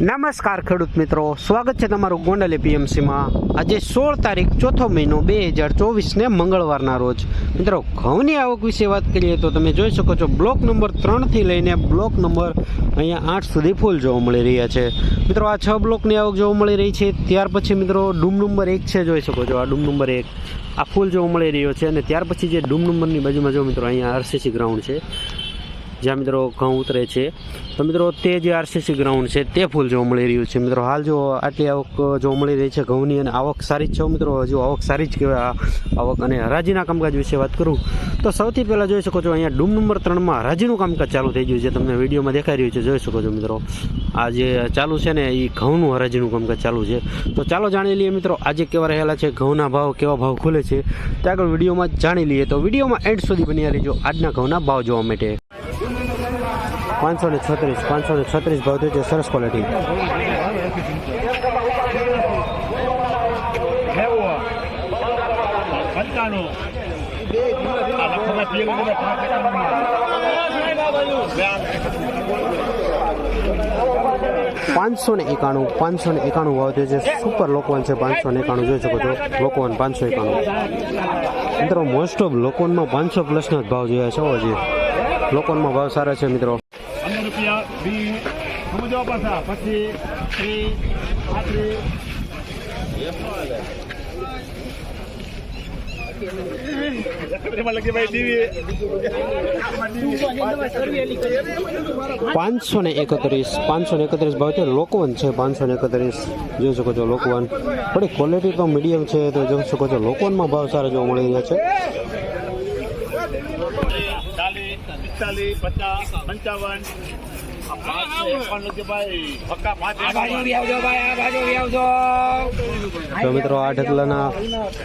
નમસ્કાર ખેડૂત મિત્રો. સ્વાગત છે તમારું ગોંડલ એપીએમસીમાં આજે સોળ તારીખ, ચોથો મહિનો, બે હજાર ચોવીસને મંગળવારના રોજ. મિત્રો, ઘઉંની આવક વિશે વાત કરીએ તો તમે જોઈ શકો છો, બ્લોક નંબર ત્રણથી લઈને બ્લોક નંબર અહીંયા આઠ સુધી ફૂલ જોવા મળી રહ્યા છે. મિત્રો, આ છ બ્લોકની આવક જોવા મળી રહી છે. ત્યાર પછી મિત્રો, ડૂમ નંબર એક છે, જોઈ શકો છો. આ ડૂમ નંબર એક, આ ફૂલ જોવા મળી રહ્યો છે. અને ત્યાર પછી જે ડૂમ નંબરની બાજુમાં જો મિત્રો, અહીંયા આરસીસી ગ્રાઉન્ડ છે. જ્યાં મિત્રો ઘઉં ઉતરે છે. તો મિત્રો તે જે આરસીસી ગ્રાઉન્ડ છે તે ફૂલ જોવા મળી રહ્યું છે. મિત્રો હાલ જો આટલી આવક જોવા મળી રહી છે ઘઉંની અને આવક સારી જ છે મિત્રો. હજુ આવક સારી જ કહેવાય આવક. અને હરાજીના કામકાજ વિશે વાત કરું, તો સૌથી પહેલાં જોઈ શકો છો અહીંયા ડૂમ નંબર ત્રણમાં હરાજીનું કામકાજ ચાલુ થઈ ગયું છે. તમને વિડીયોમાં દેખાઈ રહ્યું છે. જોઈ શકો છો મિત્રો, આ જે ચાલુ છે ને એ ઘઉંનું હરાજીનું કામકાજ ચાલુ છે. તો ચાલો જાણી લઈએ મિત્રો, આજે કેવા રહેલા છે, ઘઉંના ભાવ, કેવા ભાવ ખુલે છે. તે આગળ વિડીયોમાં જાણી લઈએ. તો વિડીયોમાં એન્ડ સુધી બની રહેજો. આજના ઘઉંના ભાવ જોવા માટે. પાંચસો ને છત્રીસ પાંચસો ને છત્રીસ ભાવ થયો છે સરસ ક્વોલિટી પાંચસો ને એકાણું, પાંચસો ને એકાણું ભાવ થયો છે સુપર લોકવાન છે, પાંચસો ને એકાણું જોઈ શકો છો. લોકવાન પાંચસો એકાણું. મિત્રો મોસ્ટ ઓફ લોકોનમાં પાંચસો પ્લસનો જ ભાવ જોયા છે હજી લોકોનમાં ભાવ સારા છે, મિત્રો. રૂપિયા વીસ સમજો પાછા પછી ભાઈ ટીવી પાંચસો ને એકત્રીસ પાંચસો ને એકત્રીસ ભાવ છે લોકવન છે. પાંચસો ને એકત્રીસ જોઈ શકો છો લોકવન. થોડી ક્વોલિટી તો મીડિયમ છે તો જોઈ શકો છો લોકવનમાં ભાવ સારા જોવા મળી રહ્યા છે. ચાલીસ પિસ્તાલીસ પચાસ પંચાવન તો મિત્રો આ ઢગલાના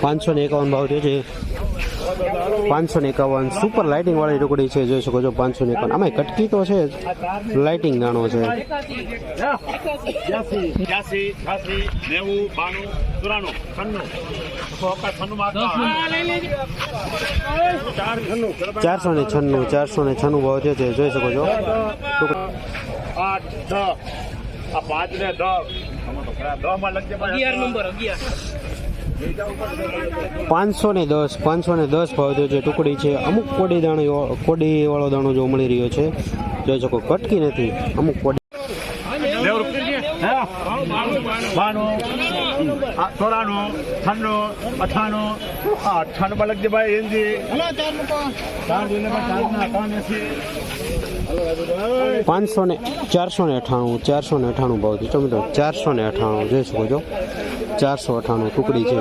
પાંચસો ને એકાવન ભાવ થયો છે. પાંચસો ને એકાવન સુપર લાઇટિંગ વાળી ટુકડી છે જોઈ શકો છો પાંચસો ને એકાવન. આમાં કટકી તો છે જ. લાઇટિંગ દાણો છે. ચારસો ને છન્નું ચારસો ને છન્નું ભાવ છે જોઈ શકો છો. આઠ દસ. આ પાંચ ને દસ. દસમાં લખજે અગિયાર નંબર પાંચસો ને દસ પાંચસો ને દસ ભાવ જો છે ટુકડી છે અમુક કોડી દાણો કોડી વાળો દાણો જો મળી રહ્યો છે. જોઈ શકો કટકી નથી અમુક કોડી બાણું ચોરાણું અઠાણું અઠાણું ભાઈ એનજી પાંચસો ને ચારસો ને અઠાણું ચારસો ને અઠાણું ભાવ થયો મિત્રો ચારસો ને અઠાણું જોઈ શકો છો. ચારસો અઠાણું ટુકડી છે.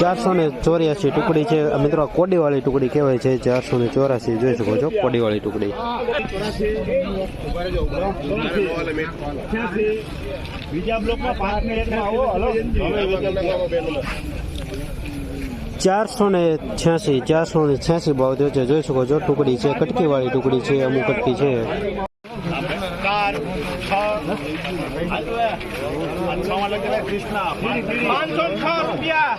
ચારસો ને ચોર્યાસી ટુકડી છે. મિત્રો, કોડીવાળી ટુકડી કહેવાય છે. ચારસો ને ચોરાસી જોઈ શકો છો, કોડીવાળી ટુકડી. ચારસો ને છ્યાસી ચારસો ને છ્યાસી ભાવ થયો છે. જોઈ શકો છો, ટુકડી છે, કટકીવાળી ટુકડી છે, અમુક કટકી છે. છ છ રૂપિયા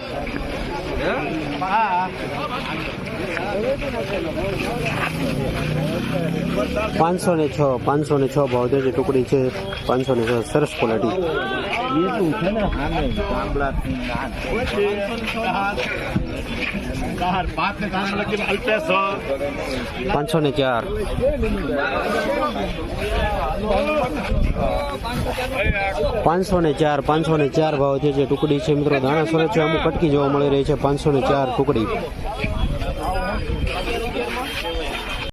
પાંચસો ને છ પાંચસો ને છ ભાવ જે ટુકડી છે પાંચસો ને છ સરસ ક્વોલિટી પાંચસો ને ચાર. પાંચસો ને ચાર, પાંચસો ને ચાર ભાવ છે જે ટુકડી છે મિત્રો. દાણા સરસ છે, અમુક કટકી જોવા મળી રહી છે. પાંચસો ને ચાર ટુકડી.